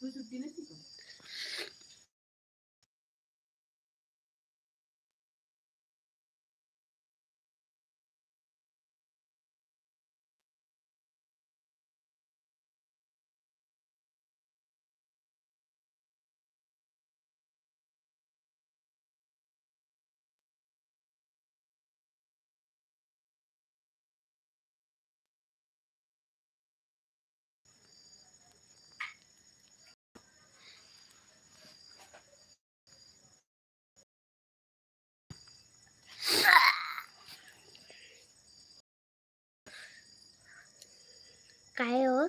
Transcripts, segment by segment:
तू सुट्टी नसती का? काय हो?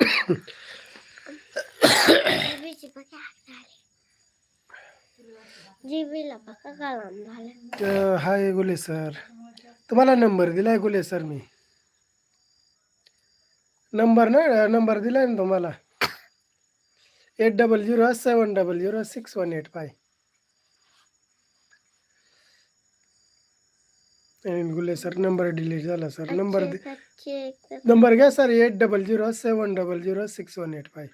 जिबीला बघा कालम झालं अ, हाय गुले सर. तुम्हाला नंबर दिलाय गुले सर मी. नंबर ना नंबर दिलाय ना तुम्हाला? Eight double zero seven double zero six one eight five. Gule sir number delete झाला सर. नंबर नंबर घ्या sir eight double zero seven double zero six one eight five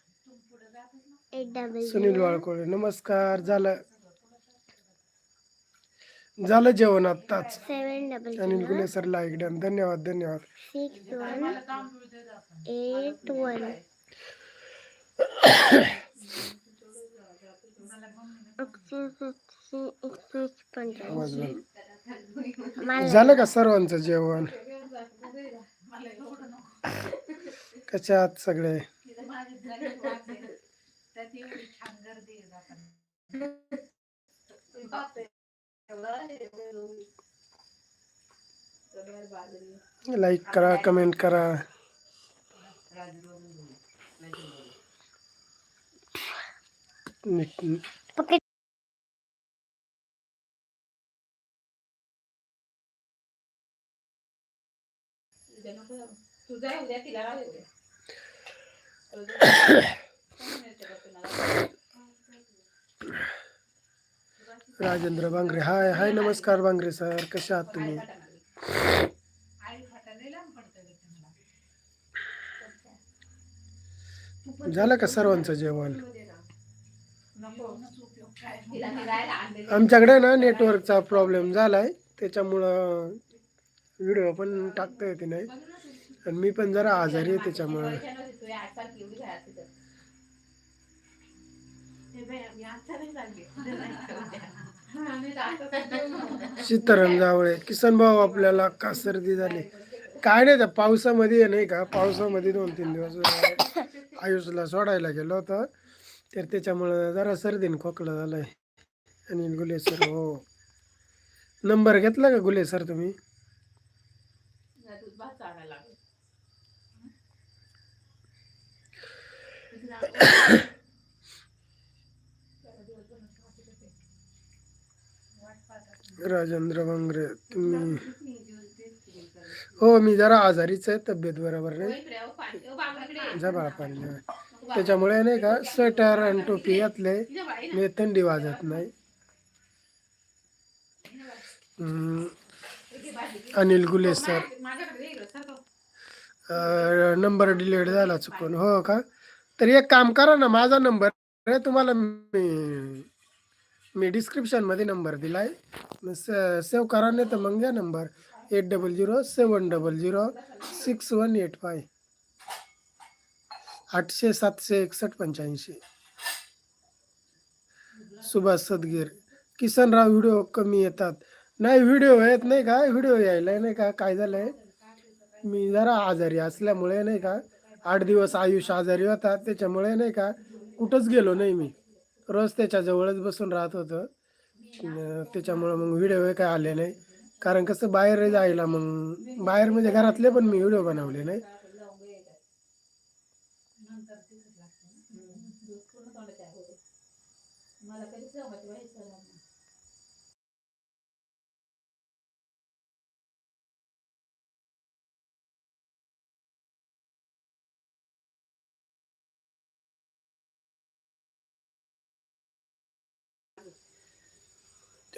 Sunil Walkole नमस्कार. झालं झालं जेवण आत्ताच. Anil Gule sir like done धन्यवाद धन्यवाद. Six one eight one पंच्याऐंशी मला झालं का सर्वांचं जेवण? कशात आहात सगळे? लाईक करा कमेंट करा. नीट- तुझा उद्या तिला राहू राजेंद्र बांगरे हाय हाय नमस्कार बांगरे सर कसे आहात तुम्ही? झालं का सर्वांचं जेवण? आमच्याकडे ना नेटवर्कचा प्रॉब्लेम झालाय त्याच्यामुळं व्हिडिओ पण टाकता येते नाही. आणि मी पण जरा आजारी आहे त्याच्यामुळं. सीताराम जावळे किसन भाऊ आपल्याला का सर्दी झाली. काय नाही त्या पावसामध्ये नाही का? पावसामध्ये दोन तीन दिवस आयुषला सोडायला गेलो होतं. तर त्याच्यामुळं जरा सर्दीन खोकला झालाय. आणि गुले सर हो. नंबर घेतला का गुले सर तुम्ही जरा दूध भात चालायला लागलं. राजेंद्र बांगरे तुम्ही हो मी जरा आजारीच आहे तब्येत बरोबर नाही. होय, पाणी, त्याच्यामुळे नाही का स्वेटर आणि टोपी घातले. मी थंडी वाजत नाही. Anil Gule sir number delete झाला चुकून. हो का? तर एक काम करा ना माझा नंबर आहे तुम्हाला मी मी डिस्क्रिप्शनमध्ये नंबर दिलाय. सेव्ह करा नाही तर मग घ्या number. Eight double zero seven double zero six one eight five. आठशे सातशे एकसष्ट पंच्याऐंशी. सुभाष सदगीर. किसनराव व्हिडिओ कमी येतात. नाही व्हिडिओ येत नाही का? व्हिडिओ यायला नाही का? काय झालंय? मी जरा आजारी असल्यामुळे नाही का? आठ दिवस आयुष्य आजारी होता त्याच्यामुळे नाही का कुठंच गेलो नाही मी. रोज त्याच्याजवळच बसून राहत होतं. त्याच्यामुळं मग व्हिडिओ काय आले नाही. कारण कसं बाहेर जायला मग बाहेर म्हणजे घरातले पण मी व्हिडिओ बनवले नाही.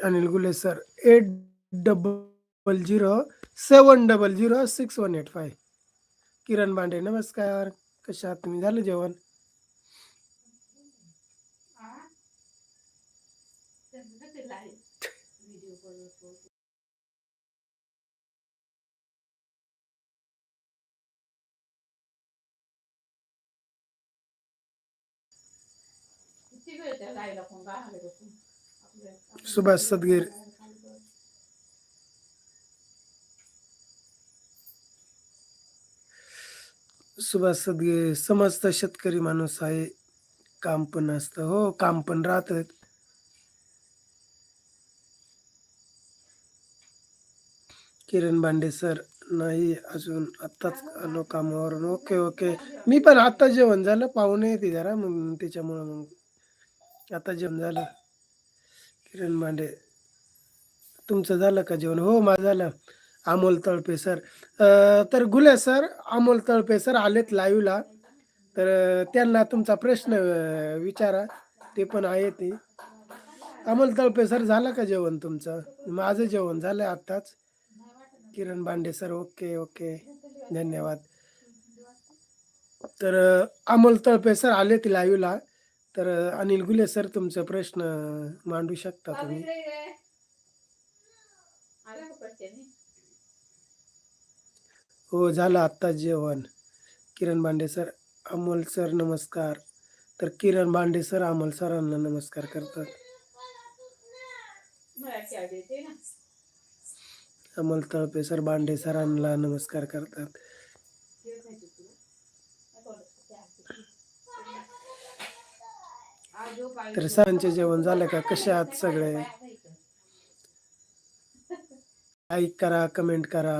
Anil Gule sir. Eight double zero seven double zero six one eight five. Kiran Bande नमस्कार. कशा तुम्ही झालं जेवण? सुभाष सदगीर. सुभाष सदगीर समस्त शेतकरी माणूस आहे. काम पण असतं. हो काम पण राहत किरण बांडे सर नाही अजून. आत्ताच आलो कामावरून. Okay okay. मी पण आता जेवण झालं. पाहुणे येते जरा मग त्याच्यामुळं मग आता जेवण झालं. किरण मांडे तुमचं झालं का जेवण? हो माझं झालं. अमोल तळपे सर. तर गुले सर अमोल तळपे सर आलेत लाईव्हला तर त्यांना तुमचा प्रश्न विचारा. ते पण आहे ते. अमोल तळपे सर झालं का जेवण तुमचं? माझं जेवण झालं आत्ताच. Kiran Bande sir okay okay. धन्यवाद. तर अमोल तळपे सर आले ते लाईव्हला तर अनिल गुले सर तुमचा प्रश्न मांडू शकता तुम्ही? हो झालं आत्ताच जेवण. किरण बांडे सर अमोल सर नमस्कार. तर किरण बांडे सर अमोल सरांना नमस्कार करतात. अमोल तळपे सर बांडे सरांना नमस्कार करतात खेळ खायची तुला काय बोलत होती आजी? आजो बाई तर सरांचे जेवण झालं का? कसे आहात सगळे? लाईक करा कमेंट करा.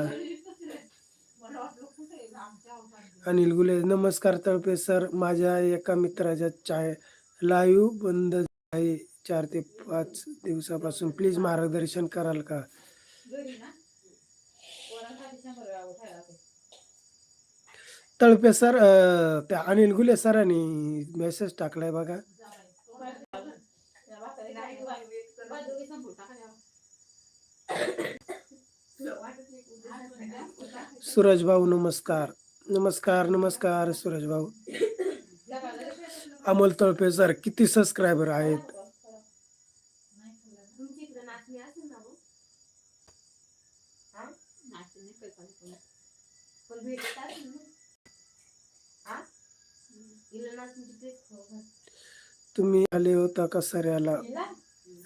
अनिल गुले नमस्कार तळपे सर. माझ्या एका मित्राच्या चाय लाईव्ह बंद आहे चार ते पाच दिवसापासून. प्लीज मार्गदर्शन कराल का? तळपे सर त्या अनिल गुले सरांनी मेसेज टाकलाय बघा त्या भाकरी नाही बाई, बाई दोघी संपू टाका द्यावं. तुला वाटत नाही का उद्या जायचं का? उद्या? सूरज भाऊ नमस्कार. नमस्कार नमस्कार सूरज भाऊ. अमोल तळपे सर किती सबस्क्रायबर आहेत? तुम्ही आले होता का सर याला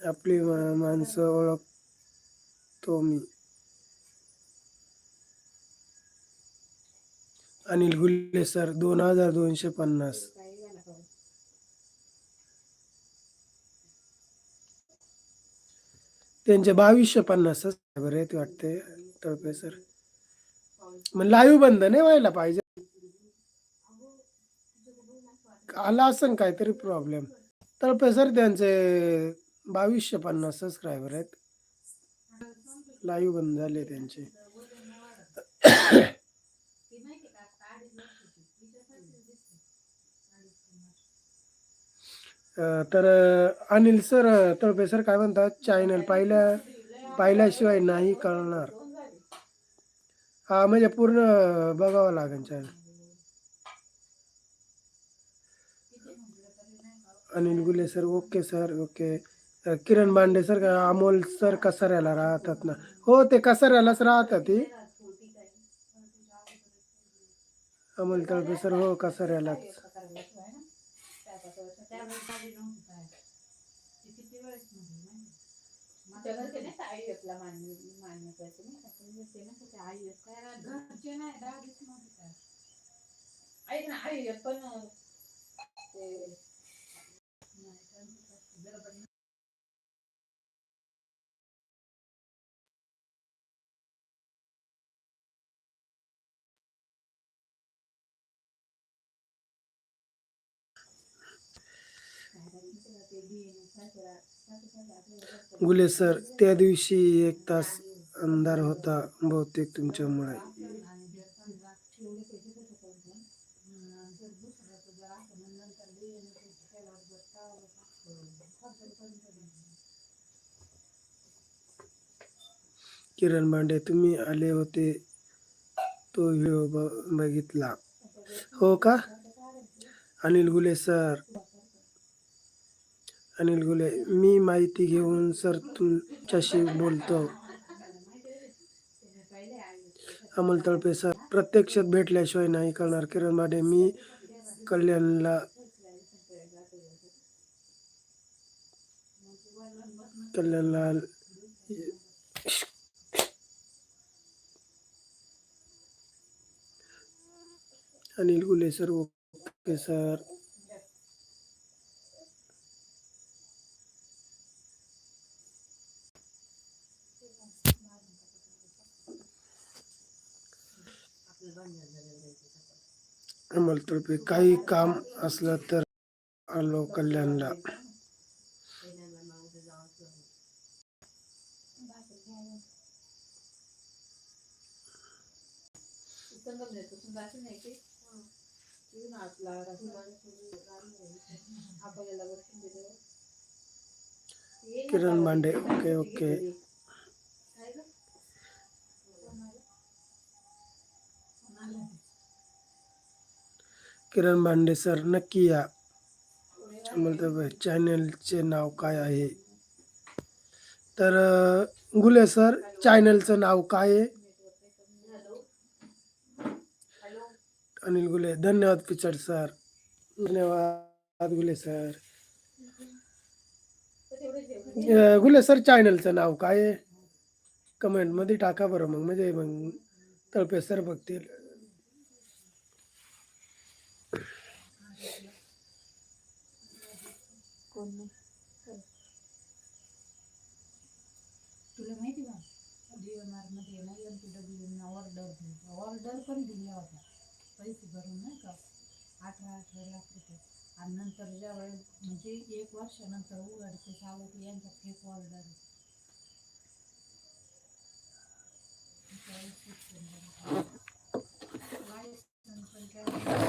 आपली माणसं ओळखतो मी. अनिल गुल्ले सर दोन हजार दोनशे पन्नास. त्यांचे बावीसशे पन्नास बरे ते वाटते तळपे सर. मग लाईव्ह बंद नाही व्हायला पाहिजे? आला असेल काहीतरी प्रॉब्लेम तळपे सर त्यांचे बावीसशे पन्नास सबस्क्रायबर आहेत. लाईव्ह बंद झाले त्यांचे. तर अनिल सर तळपे सर काय म्हणतात? चॅनल पाहिल्या पाहिल्याशिवाय नाही कळणार. हा म्हणजे पूर्ण बघावं लागेल channel Anil Gule sir okay sir okay. Kiran Bande sir का, अमोल सर कसाऱ्याला राहतात ना. हो, ते कसाऱ्यालाच राहतात ती अमोल तळपे सर, हो, कसाऱ्यालाच. करायला गुले सर त्या दिवशी एक तास अंधार होता बहुतेक तुमच्यामुळे. किरण भांडे तुम्ही आले होते तो व्हिडिओ बघितला. हो का? अनिल गुले सर अनिल गुले मी माहिती घेऊन सर तुमच्याशी बोलतो. अमोल तळपे सर प्रत्यक्षात भेटल्याशिवाय नाही करणार. किरण माडे मी कल्याणला कल्याणला Anil Gule sir okay sir. Amol Talpe काही काम असलं तर आलो कल्याणला. संगमनेरपासून जाशील नाही की किरण भांडे सर नक्की या. चॅनलचे नाव काय आहे? तर गुले सर चॅनलचं नाव काय आहे? अनिल गुले धन्यवाद पिचड सर. धन्यवाद गुले सर. गुले सर चॅनलचं नाव काय आहे? कमेंटमध्ये टाका बरं मग म्हणजे मग तळपे सर बघतील. कोण नाही हो. तुला माहिती का? जीवनमारमध्ये ना एम पी डब्ल्यू ऑर्डर दिली. ऑर्डर पण दिल्या होत्या. पैसे भरून नाही का? अठरा अठरा लाख रुपये. आणि नंतर ज्या वेळेस म्हणजे एक वर्षानंतर उघडते आलं की यांचा फेक ऑर्डर एक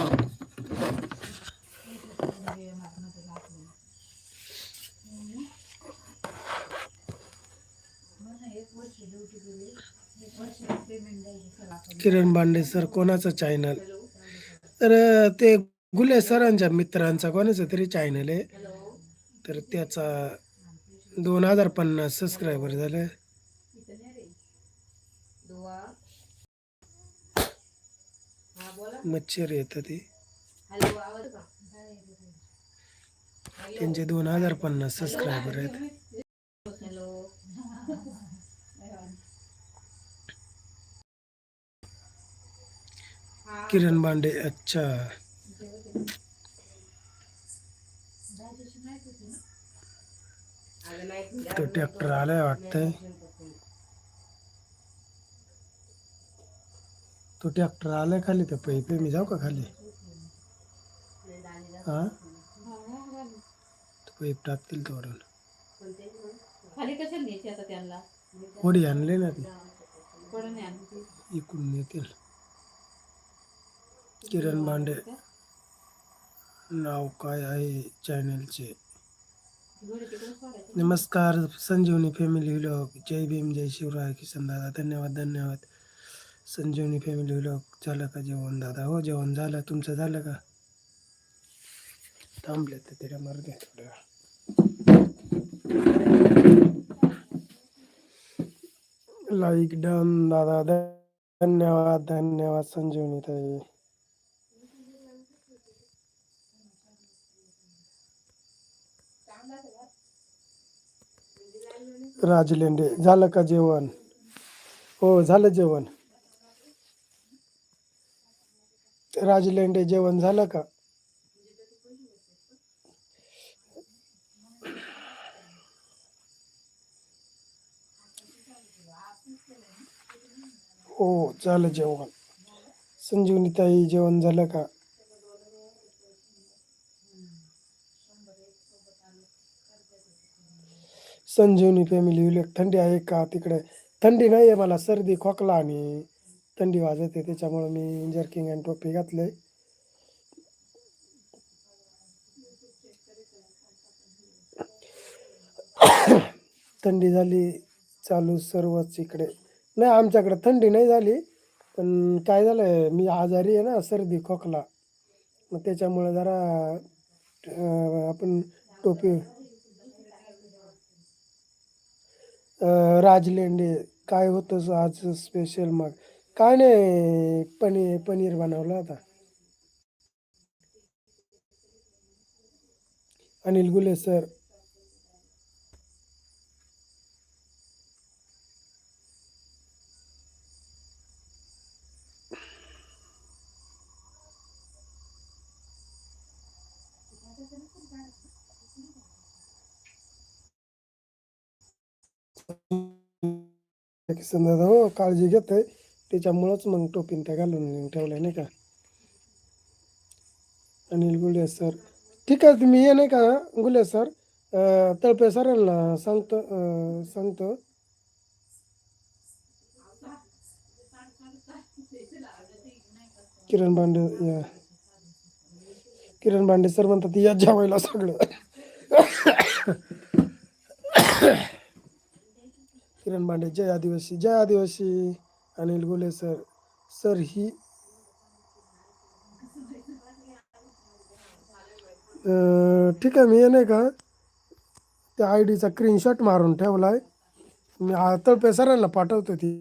किरण भांडे सर कोणाचं चॅनल तर ते गुले सरांच्या मित्रांचा कोणाचं तरी चॅनल आहे. तर त्याचा दोन हजार पन्नास सबस्क्रायबर झाले. मच्छर येतं ते. त्यांचे दोन हजार पन्नास सबस्क्रायबर आहेत. किरण भांडे अच्छा. तो ट्रॅक्टर आलाय वाटतंय. तो ट्रॅक्टर आलाय खाली तर पैपे? मी जाऊ का खाली? हा? तो पैप टाकतील तोडून. होडी आणले ना ती? इकडून येतील किरण भांडे नाव काय आहे चॅनलचे? नमस्कार, संजीवनी फॅमिली व्लॉग जय भीम, जय शिवराय किसन दादा. धन्यवाद धन्यवाद. संजीवनी फॅमिली व्लॉग झालं का जेवण दादा? हो, जेवण झालं. तुमचं झालं का? थांबले तर तिला मर्दे थोड्या लाईक डन दादा. धन्यवाद धन्यवाद, संजीवनी ताई. राजलेंडे झालं का जेवण? हो झालं जेवण. राजलेंडे जेवण झालं का? हो झालं जेवण. संजीवनीताई जेवण झालं का? संजीवनी फॅमिली विलेक थंडी आहे का तिकडे? थंडी नाही आहे मला सर्दी खोकला आणि थंडी वाजत. आहे त्याच्यामुळे मी जर्किंग अँड टोपी घातले. थंडी झाली चालू सर्वच इकडे. नाही आमच्याकडे थंडी नाही झाली पण काय झालं मी आजारी आहे ना सर्दी खोकला. मग त्याच्यामुळे जरा आपण टोपी अं, राजलेंडे काय होतं आज स्पेशल मग? काय नाही पनीर पनीर बनवलं होता अनिल गुले सर किसन हो काळजी घेतोय. त्याच्यामुळंच मग टोपीन त्या घालून ठेवलंय नाही का? अनिल गुलिया सर. ठीक आहे तुम्ही ये नाही का? गुलिया सर तळपे सरांना सांगतो सांगतो. किरण बांडे या. किरण बांडे सर म्हणतात या जेवायला सगळं. किरण बांडे जय आदिवासी जय आदिवासी अनिल गोले सर सर ही ठीक आहे मी ये नाही का त्या आय डीचा स्क्रीनशॉट मारून ठेवला आहे मी आ- तळपे सरांना पाठवतो ती.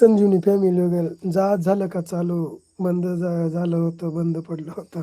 संजीवनी फॅमिली वगैरे जा झालं का चालू? बंद झा- झालं होतं बंद पडलं होतं.